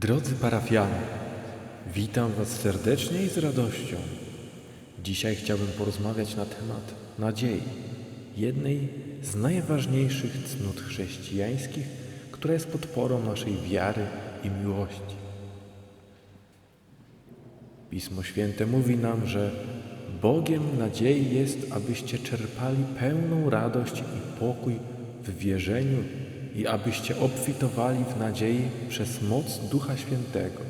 Drodzy parafianie, witam Was serdecznie i z radością. Dzisiaj chciałbym porozmawiać na temat nadziei, jednej z najważniejszych cnót chrześcijańskich, która jest podporą naszej wiary i miłości. Pismo Święte mówi nam, że Bogiem nadziei jest, abyście czerpali pełną radość i pokój w wierzeniu i abyście obfitowali w nadziei przez moc Ducha Świętego.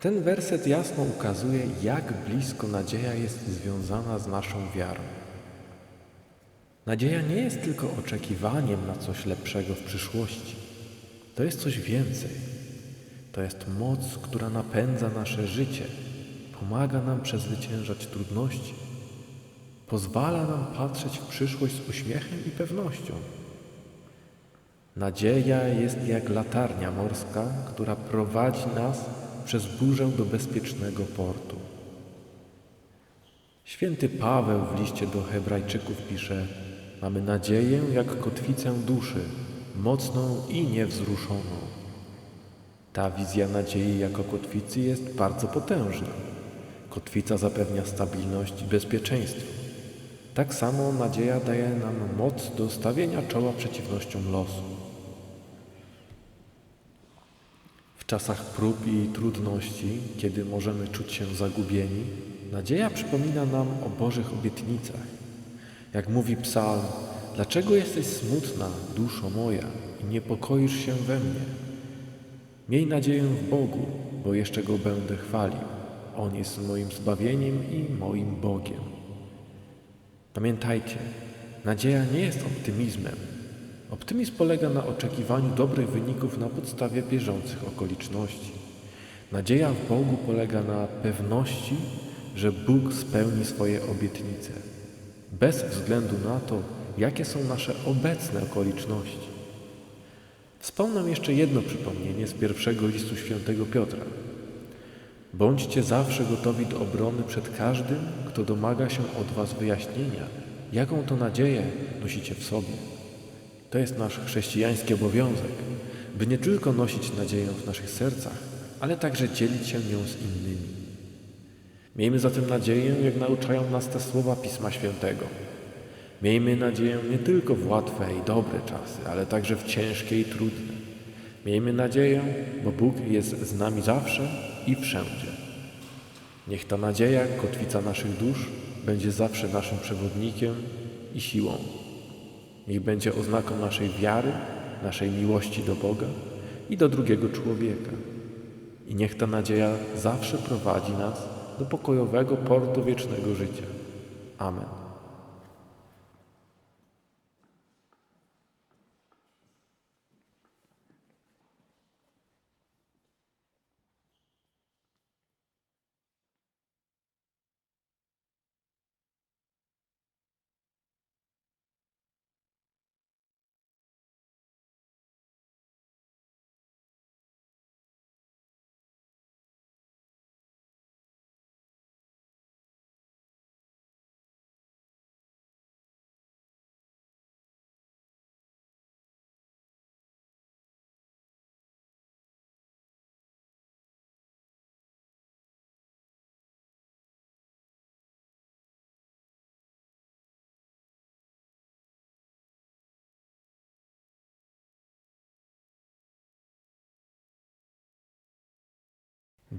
Ten werset jasno ukazuje, jak blisko nadzieja jest związana z naszą wiarą. Nadzieja nie jest tylko oczekiwaniem na coś lepszego w przyszłości. To jest coś więcej. To jest moc, która napędza nasze życie, pomaga nam przezwyciężać trudności, pozwala nam patrzeć w przyszłość z uśmiechem i pewnością. Nadzieja jest jak latarnia morska, która prowadzi nas przez burzę do bezpiecznego portu. Święty Paweł w liście do Hebrajczyków pisze: Mamy nadzieję jak kotwicę duszy, mocną i niewzruszoną. Ta wizja nadziei jako kotwicy jest bardzo potężna. Kotwica zapewnia stabilność i bezpieczeństwo. Tak samo nadzieja daje nam moc do stawienia czoła przeciwnościom losu. W czasach prób i trudności, kiedy możemy czuć się zagubieni, nadzieja przypomina nam o Bożych obietnicach. Jak mówi psalm, dlaczego jesteś smutna, duszo moja, i niepokoisz się we mnie? Miej nadzieję w Bogu, bo jeszcze Go będę chwalił. On jest moim zbawieniem i moim Bogiem. Pamiętajcie, nadzieja nie jest optymizmem. Optymizm polega na oczekiwaniu dobrych wyników na podstawie bieżących okoliczności. Nadzieja w Bogu polega na pewności, że Bóg spełni swoje obietnice, bez względu na to, jakie są nasze obecne okoliczności. Wspomnę jeszcze jedno przypomnienie z pierwszego listu świętego Piotra. Bądźcie zawsze gotowi do obrony przed każdym, kto domaga się od was wyjaśnienia, jaką to nadzieję nosicie w sobie. To jest nasz chrześcijański obowiązek, by nie tylko nosić nadzieję w naszych sercach, ale także dzielić się nią z innymi. Miejmy zatem nadzieję, jak nauczają nas te słowa Pisma Świętego. Miejmy nadzieję nie tylko w łatwe i dobre czasy, ale także w ciężkie i trudne. Miejmy nadzieję, bo Bóg jest z nami zawsze i wszędzie. Niech ta nadzieja, kotwica naszych dusz, będzie zawsze naszym przewodnikiem i siłą. Niech będzie oznaką naszej wiary, naszej miłości do Boga i do drugiego człowieka. I niech ta nadzieja zawsze prowadzi nas do pokojowego portu wiecznego życia. Amen.